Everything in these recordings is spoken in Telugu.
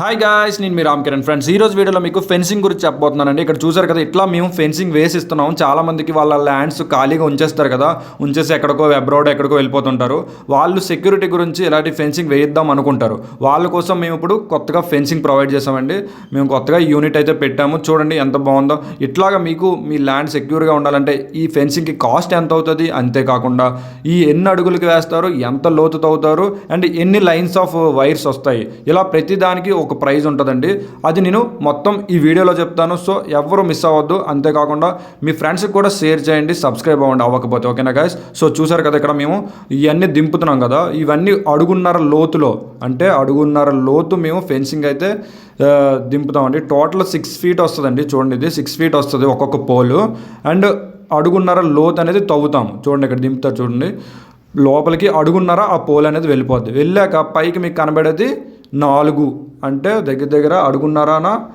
హాయ్ గాయ్స్ నేను మీ రామ్ కిరణ్ ఫ్రెండ్స్ ఈ రోజు వీడియోలో మీకు ఫెన్సింగ్ గురించి చెప్పబోతున్నానండి. ఇక్కడ చూసారు కదా ఇట్లా మేము ఫెన్సింగ్ వేసి ఇస్తున్నాం చాలా మందికి వాళ్ళ ల్యాండ్స్ ఖాళీగా ఉంచేస్తారు కదా ఉంచేసి ఎక్కడికో అబ్రాడ్ ఎక్కడికో వెళ్ళిపోతుంటారు. వాళ్ళు సెక్యూరిటీ గురించి ఇలాంటి ఫెన్సింగ్ వేయిద్దాం అనుకుంటారు. వాళ్ళ కోసం మేము ఇప్పుడు కొత్తగా ఫెన్సింగ్ ప్రొవైడ్ చేసామండి మేము కొత్తగా యూనిట్ అయితే పెట్టాము. చూడండి ఎంత బాగుందో. ఇట్లాగా మీకు మీ ల్యాండ్ సెక్యూర్గా ఉండాలంటే ఈ ఫెన్సింగ్కి కాస్ట్ ఎంత అవుతుంది? అంతేకాకుండా ఈ ఎన్ని అడుగులకి వేస్తారు? ఎంత లోతు తవ్వుతారు అండ్ ఎన్ని లైన్స్ ఆఫ్ వైర్స్ వస్తాయి? ఇలా ప్రతిదానికి ఒక ప్రైజ్ ఉంటుందండి. అది నేను మొత్తం ఈ వీడియోలో చెప్తాను. సో ఎవరు మిస్ అవ్వద్దు. అంతేకాకుండా మీ ఫ్రెండ్స్కి కూడా షేర్ చేయండి సబ్స్క్రైబ్ అవ్వండి అవ్వకపోతే ఓకేనా గాయస్ సో చూసారు కదా ఇక్కడ మేము ఇవన్నీ దింపుతున్నాం కదా. ఇవన్నీ అడుగున్నర లోతులో అంటే అడుగున్నర లోతు మేము ఫెన్సింగ్ అయితే దింపుతామండి. టోటల్ సిక్స్ ఫీట్ వస్తుందండి చూడండి ఇది. సిక్స్ ఫీట్ వస్తుంది ఒక్కొక్క పోలు అండ్ అడుగున్నర లోతు అనేది తవ్వుతాం చూడండి ఇక్కడ దింపుతారు చూడండి. లోపలికి అడుగున్నర ఆ పోల్ అనేది వెళ్ళిపోద్ది. వెళ్ళాక పైకి మీకు కనబడేది నాలుగు అంటే దగ్గర దగ్గర అడుగున్నారానా?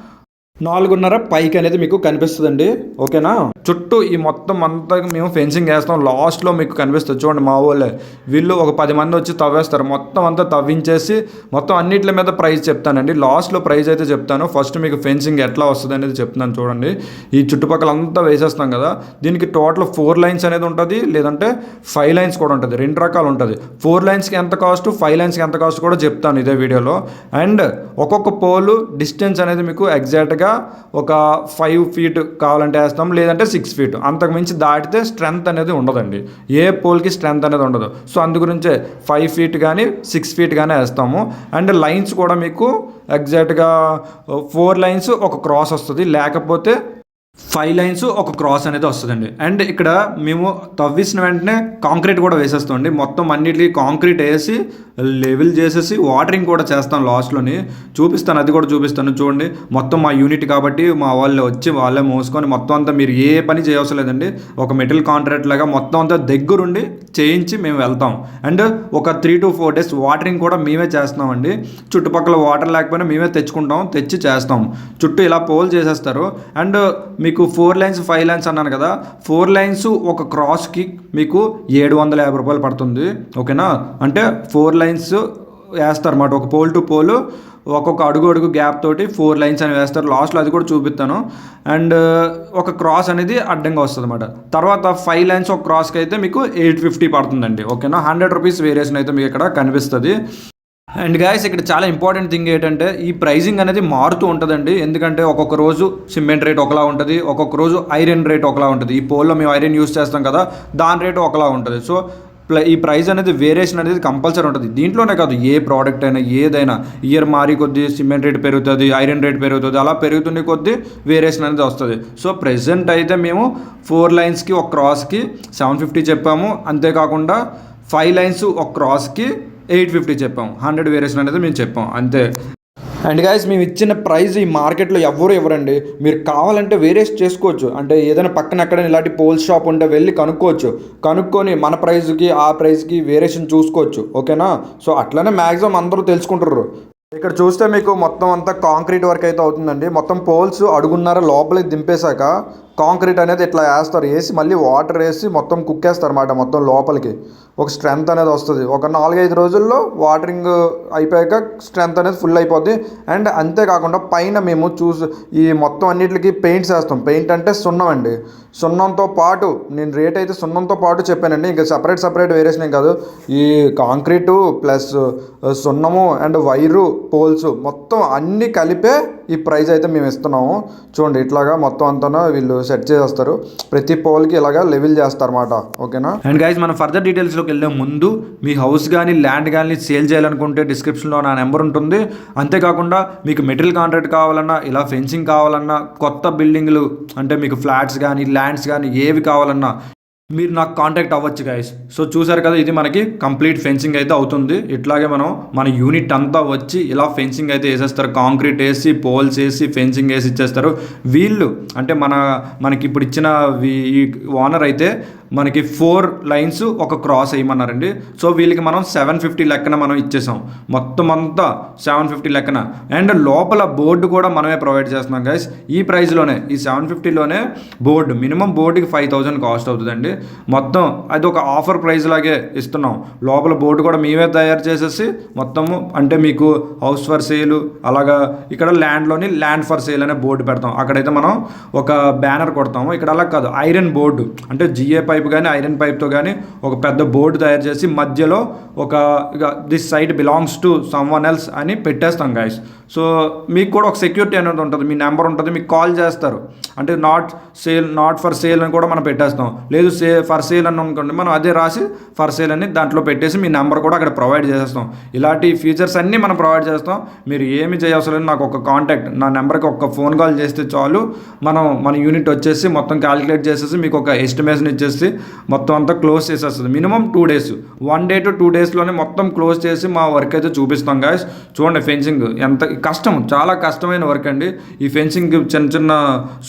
నాలుగున్నర పైకి అనేది మీకు కనిపిస్తుందండి. ఓకేనా? చుట్టూ ఈ మొత్తం అంతా మేము ఫెన్సింగ్ వేస్తాం. లాస్ట్లో మీకు కనిపిస్తుంది. చూడండి మా వాళ్ళే వీళ్ళు ఒక పది మంది వచ్చి తవ్వేస్తారు. మొత్తం అంతా తవ్వించేసి మొత్తం అన్నిటి మీద ప్రైస్ చెప్తానండి. లాస్ట్లో ప్రైస్ అయితే చెప్తాను. ఫస్ట్ మీకు ఫెన్సింగ్ ఎట్లా వస్తుంది అనేది చెప్తున్నాను చూడండి. ఈ చుట్టుపక్కల అంతా వేసేస్తాం కదా. దీనికి టోటల్ ఫోర్ లైన్స్ అనేది ఉంటుంది. లేదంటే ఫైవ్ లైన్స్ కూడా ఉంటుంది. రెండు రకాలు ఉంటుంది. ఫోర్ లైన్స్కి ఎంత కాస్ట్? ఫైవ్ లైన్స్కి ఎంత కాస్ట్ కూడా చెప్తాను ఇదే వీడియోలో. అండ్ ఒక్కొక్క పోలు డిస్టెన్స్ అనేది మీకు ఎగ్జాక్ట్గా ఒక ఫైవ్ ఫీట్ కావాలంటే వేస్తాం లేదంటే సిక్స్ ఫీట్ అంతకు మించి దాటితే స్ట్రెంత్ అనేది ఉండదండి. ఏ పోల్కి స్ట్రెంత్ అనేది ఉండదు. సో అందు గురించే ఫైవ్ ఫీట్ కానీ సిక్స్ ఫీట్ కానీ వేస్తాము. అండ్ లైన్స్ కూడా మీకు ఎగ్జాక్ట్గా ఫోర్ లైన్స్ ఒక క్రాస్ వస్తుంది. లేకపోతే ఫైవ్ లైన్స్ ఒక క్రాస్ అనేది వస్తుందండి. అండ్ ఇక్కడ మేము తవ్విసిన వెంటనే కాంక్రీట్ కూడా వేసేస్తామండి. మొత్తం అన్నిటికీ కాంక్రీట్ వేసి లెవెల్ చేసేసి వాటరింగ్ కూడా చేస్తాను లాస్ట్లోని. చూపిస్తాను అది కూడా చూపిస్తాను. చూడండి మొత్తం మా యూనిట్ కాబట్టి మా వాళ్ళు వచ్చి వాళ్ళే మోసుకొని మొత్తం అంతా మీరు ఏ పని చేయవసరం లేదండి. ఒక మెటల్ కాంట్రాక్ట్ లాగా మొత్తం అంతా దగ్గరుండి చేయించి మేము వెళ్తాం. అండ్ ఒక three to four days watering కూడా మేమే చేస్తామండి చుట్టుపక్కల వాటర్ లేకపోయినా మేమే తెచ్చుకుంటాం తెచ్చి చేస్తాం. చుట్టూ ఇలా పోల్ చేసేస్తారు. అండ్ మీకు ఫోర్ లైన్స్ ఫైవ్ లైన్స్ అన్నాను కదా ఫోర్ లైన్స్ ఒక క్రాస్కి మీకు ఏడు వందల యాభై రూపాయలు పడుతుంది. ఓకేనా? అంటే ఫోర్ లైన్స్ వేస్తారు అన్నమాట. ఒక పోల్ టు పోలు ఒక్కొక్క అడుగు అడుగు గ్యాప్ తోటి ఫోర్ లైన్స్ అని వేస్తారు. లాస్ట్లో అది కూడా చూపిస్తాను. అండ్ ఒక క్రాస్ అనేది అడ్డంగా వస్తుంది అనమాట తర్వాత ఫైవ్ లైన్స్ ఒక క్రాస్కి అయితే మీకు ఎయిట్ ఫిఫ్టీ పడుతుందండి. ఓకేనా? హండ్రెడ్ రూపీస్ వేరియేషన్ అయితే మీకు ఇక్కడ కనిపిస్తుంది. అండ్ గాయస్ ఇక్కడ చాలా ఇంపార్టెంట్ థింగ్ ఏంటంటే ఈ ప్రైజింగ్ అనేది మారుతూ ఉంటుందండి. ఎందుకంటే ఒక్కొక్క రోజు సిమెంట్ రేట్ ఒకలా ఉంటుంది ఒక్కొక్క రోజు ఐరన్ రేట్ ఒకలా ఉంటుంది. ఈ పోల్లో మేము ఐరన్ యూస్ చేస్తాం కదా దాని రేటు ఒకలా ఉంటుంది. సో ఈ ప్రైస్ అనేది వేరియేషన్ అనేది కంపల్సరీ ఉంటుంది. దీంట్లోనే కాదు ఏ ప్రోడక్ట్ అయినా ఏదైనా ఇయర్ మారి కొద్దీ సిమెంట్ రేట్ పెరుగుతుంది ఐరన్ రేట్ పెరుగుతుంది అలా పెరుగుతున్న కొద్దీ వేరియేషన్ అనేది వస్తుంది. సో ప్రెసెంట్ అయితే మేము ఫోర్ లైన్స్కి ఒక క్రాస్కి సెవెన్ ఫిఫ్టీ చెప్పాము. అంతేకాకుండా ఫైవ్ లైన్స్ ఒక క్రాస్కి ఎయిట్ ఫిఫ్టీ చెప్పాం హండ్రెడ్ వేరియేషన్ అనేది మేము చెప్పాం అంతే. అండ్ గైస్ మేము ఇచ్చిన ప్రైస్ ఈ మార్కెట్లో ఎవరు ఇవ్వరండి. మీరు కావాలంటే వేరేస్ చేసుకోవచ్చు. అంటే ఏదైనా పక్కన ఎక్కడైనా ఇలాంటి పోల్ షాప్ ఉంటే వెళ్ళి కనుక్కోవచ్చు. కనుక్కొని మన ప్రైస్కి ఆ ప్రైస్కి వేరియేషన్ చూసుకోవచ్చు. ఓకేనా? సో అట్లనే మ్యాక్సిమం అందరూ తెలుసుకుంటారు. ఇక్కడ చూస్తే మీకు మొత్తం అంతా కాంక్రీట్ వర్క్ అయితే అవుతుందండి. మొత్తం పోల్స్ అడుగున్నర లోపలికి దింపేశాక కాంక్రీట్ అనేది ఇట్లా వేస్తారు వేసి మళ్ళీ వాటర్ వేసి మొత్తం కుక్కేస్తారు అనమాట మొత్తం లోపలికి. ఒక స్ట్రెంత్ అనేది వస్తుంది. ఒక నాలుగైదు రోజుల్లో వాటరింగ్ అయిపోయాక స్ట్రెంత్ అనేది ఫుల్ అయిపోద్ది. అండ్ అంతేకాకుండా పైన మేము చూసి ఈ మొత్తం అన్నిటికి పెయింట్స్ వేస్తాం. పెయింట్ అంటే సున్నం అండి. సున్నంతో పాటు నేను రేట్ అయితే సున్నంతో పాటు చెప్పానండి. ఇంకా సపరేట్ సపరేట్ వేరేసినాం కాదు. ఈ కాంక్రీటు ప్లస్ సున్నము అండ్ వైరు పోల్స్ మొత్తం అన్నీ కలిపే ఈ ప్రైస్ అయితే మేము ఇస్తున్నాము. చూడండి ఇట్లాగా మొత్తం అంతా వీళ్ళు సెట్ చేసేస్తారు. ప్రతి పోల్కి ఇలాగా లెవెల్ చేస్తారన్నమాట. ఓకేనా? అండ్ గైస్ మనం ఫర్దర్ డీటెయిల్స్లోకి వెళ్ళే ముందు మీ హౌస్ కానీ ల్యాండ్ కానీ సేల్ చేయాలనుకుంటే డిస్క్రిప్షన్లో నా నెంబర్ ఉంటుంది. అంతేకాకుండా మీకు మెటీరియల్ కాంట్రాక్ట్ కావాలన్నా ఇలా ఫెన్సింగ్ కావాలన్నా కొత్త బిల్డింగ్లు అంటే మీకు ఫ్లాట్స్ కానీ ల్యాండ్స్ కానీ ఏవి కావాలన్నా మీరు నాకు కాంటాక్ట్ అవ్వచ్చు గైస్ సో చూసారు కదా ఇది మనకి కంప్లీట్ ఫెన్సింగ్ అయితే అవుతుంది. ఇట్లాగే మనం మన యూనిట్ అంతా వచ్చి ఇలా ఫెన్సింగ్ అయితే వేసేస్తారు. కాంక్రీట్ వేసి పోల్స్ వేసి ఫెన్సింగ్ వేసి ఇచ్చేస్తారు. వీళ్ళు అంటే మన మనకి ఇప్పుడు ఇచ్చిన ఈ ఓనర్ అయితే మనకి ఫోర్ లైన్స్ ఒక క్రాస్ వేయమన్నారండి సో వీళ్ళకి మనం సెవెన్ ఫిఫ్టీ లెక్కన మనం ఇచ్చేసాం. మొత్తం అంతా సెవెన్ ఫిఫ్టీ లెక్కన. అండ్ లోపల బోర్డు కూడా మనమే ప్రొవైడ్ చేస్తున్నాం గైస్ ఈ ప్రైస్లోనే ఈ సెవెన్ ఫిఫ్టీలోనే బోర్డు మినిమం బోర్డుకి ఫైవ్ థౌజండ్ కాస్ట్ అవుతుందండి. మొత్తం అది ఒక ఆఫర్ ప్రైస్ లాగే ఇస్తున్నాం. లోపల బోర్డు కూడా మేమే తయారు చేసేసి మొత్తము అంటే మీకు హౌస్ ఫర్ సేల్ అలాగా ఇక్కడ ల్యాండ్లోని ల్యాండ్ ఫర్ సేల్ అనే బోర్డు పెడతాం. అక్కడైతే మనం ఒక బ్యానర్ కొడతాము. ఇక్కడ అలా కాదు ఐరన్ బోర్డు అంటే జిఏ పైప్ కానీ ఐరన్ పైప్తో కానీ ఒక పెద్ద బోర్డు తయారు చేసి మధ్యలో ఒక this site belongs to someone else అని పెట్టేస్తాం గాయస్. సో మీకు కూడా ఒక సెక్యూరిటీ అనేది ఉంటుంది. మీ నెంబర్ ఉంటుంది మీకు కాల్ చేస్తారు. అంటే not sale not for sale అని కూడా మనం పెట్టేస్తాం. లేదు సే ఫర్ సేల్ అని అనుకోండి మనం అదే రాసి ఫర్ సేల్ అని దాంట్లో పెట్టేసి మీ నెంబర్ కూడా అక్కడ ప్రొవైడ్ చేసేస్తాం. ఇలాంటి ఫీచర్స్ అన్నీ మనం ప్రొవైడ్ చేస్తాం. మీరు ఏమి చేయవసరం నాకు ఒక కాంటాక్ట్ నా నెంబర్కి ఒక ఫోన్ కాల్ చేస్తే చాలు. మనం మన యూనిట్ వచ్చేసి మొత్తం క్యాలిక్యులేట్ చేసేసి మీకు ఒక ఎస్టిమేషన్ ఇచ్చేసి మొత్తం అంతా క్లోజ్ చేసేస్తుంది. Minimum two days. One day to two డేస్లోనే మొత్తం క్లోజ్ చేసి మా వర్క్ అయితే చూపిస్తాం గాయస్. చూడండి ఫెన్సింగ్ ఎంత కష్టం చాలా కష్టమైన వర్క్ అండి. ఈ ఫెన్సింగ్ చిన్న చిన్న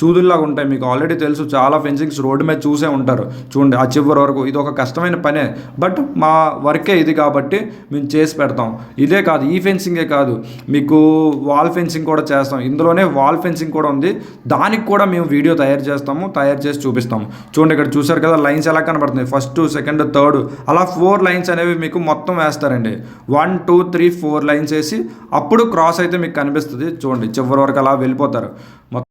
సూదుల్లాగా ఉంటాయి. మీకు ఆల్రెడీ తెలుసు చాలా ఫెన్సింగ్స్ రోడ్డు మీద చూసే ఉంటారు. చూడండి ఆ చివరి వరకు ఇది ఒక కష్టమైన పనే. బట్ మా వర్కే ఇది కాబట్టి మేము చేసి పెడతాం. ఇదే కాదు ఈ ఫెన్సింగే కాదు. మీకు వాల్ ఫెన్సింగ్ కూడా చేస్తాం. ఇందులోనే వాల్ ఫెన్సింగ్ కూడా ఉంది. దానికి కూడా మేము వీడియో తయారు చేస్తాము తయారు చేసి చూపిస్తాము. చూడండి ఇక్కడ చూసారు కదా లైన్ లైన్స్ ఎలా కనబడుతుంది ఫస్ట్ సెకండ్ థర్డ్ అలా ఫోర్ లైన్స్ అనేవి మీకు మొత్తం వేస్తారండి. One two three four lines వేసి అప్పుడు క్రాస్ అయితే మీకు కనిపిస్తుంది. చూడండి చివరి వరకు అలా వెళ్ళిపోతారు. మొత్తం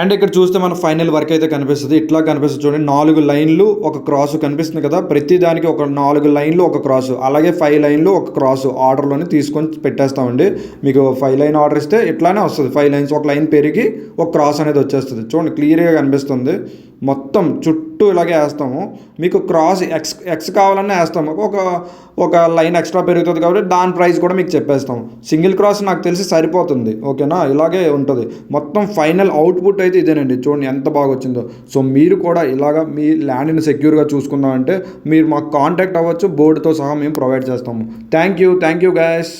అండ్ ఇక్కడ చూస్తే మన ఫైనల్ వర్క్ అయితే కనిపిస్తుంది. ఇట్లా కనిపిస్తుంది చూడండి. నాలుగు లైన్లు ఒక క్రాస్ కనిపిస్తుంది కదా. ప్రతి దానికి ఒక నాలుగు లైన్లు ఒక క్రాస్ అలాగే ఫైవ్ లైన్లు ఒక క్రాస్ ఆర్డర్లోనే తీసుకొని పెట్టేస్తామండి. మీకు ఫైవ్ లైన్ ఆర్డర్ ఇస్తే ఇట్లానే వస్తుంది. ఫైవ్ లైన్స్ ఒక లైన్ పెరిగి ఒక క్రాస్ అనేది వచ్చేస్తుంది. చూడండి క్లియర్గా కనిపిస్తుంది. మొత్తం చుట్టూ చుట్టూ ఇలాగే వేస్తాము. మీకు క్రాస్ ఎక్స్ ఎక్స్ కావాలన్నా వేస్తాము. ఒక ఒక లైన్ ఎక్స్ట్రా పెరుగుతుంది కాబట్టి దాని ప్రైస్ కూడా మీకు చెప్పేస్తాం సింగిల్ క్రాస్ నాకు తెలిసి సరిపోతుంది. ఓకేనా? ఇలాగే ఉంటుంది. మొత్తం ఫైనల్ అవుట్పుట్ అయితే ఇదేనండి. చూడండి ఎంత బాగా వచ్చిందో. సో మీరు కూడా ఇలాగ మీ ల్యాండ్ని సెక్యూర్గా చూసుకుందామంటే మీరు మాకు కాంటాక్ట్ అవ్వచ్చు. బోర్డుతో సహా మేము ప్రొవైడ్ చేస్తాము. Thank you thank you guys